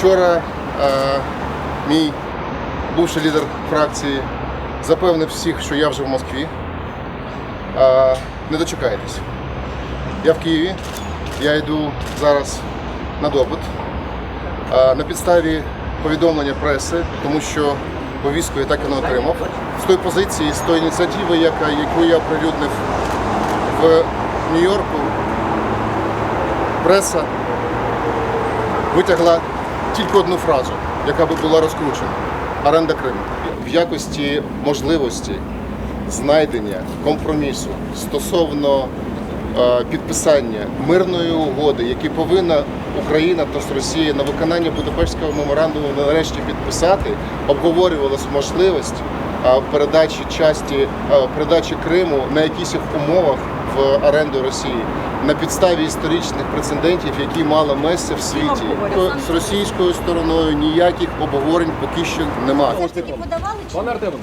Вчора е, мій бувший лідер фракції запевнив всіх, що я вже в Москві. Е, не дочекаєтесь. Я в Києві, я йду зараз на допит. Е, на підставі повідомлення преси, тому що повістку я так і не отримав. З тої позиції, з тої ініціативи, яка, яку я оприлюднив в Нью-Йорку, преса витягла тільки одну фразу, яка би була розкручена оренда Криму. В якості можливості знайдення компромісу стосовно е, підписання мирної угоди, які повинна Україна та Росія на виконання Будапештського меморандуму нарешті підписати, обговорювалась можливість передачі часті передачі Криму на якихось умовах в оренду Росії на підставі історичних прецедентів, які мали місце в світі. З російською стороною ніяких обговорень поки що немає. Не подавали Пане Артеме,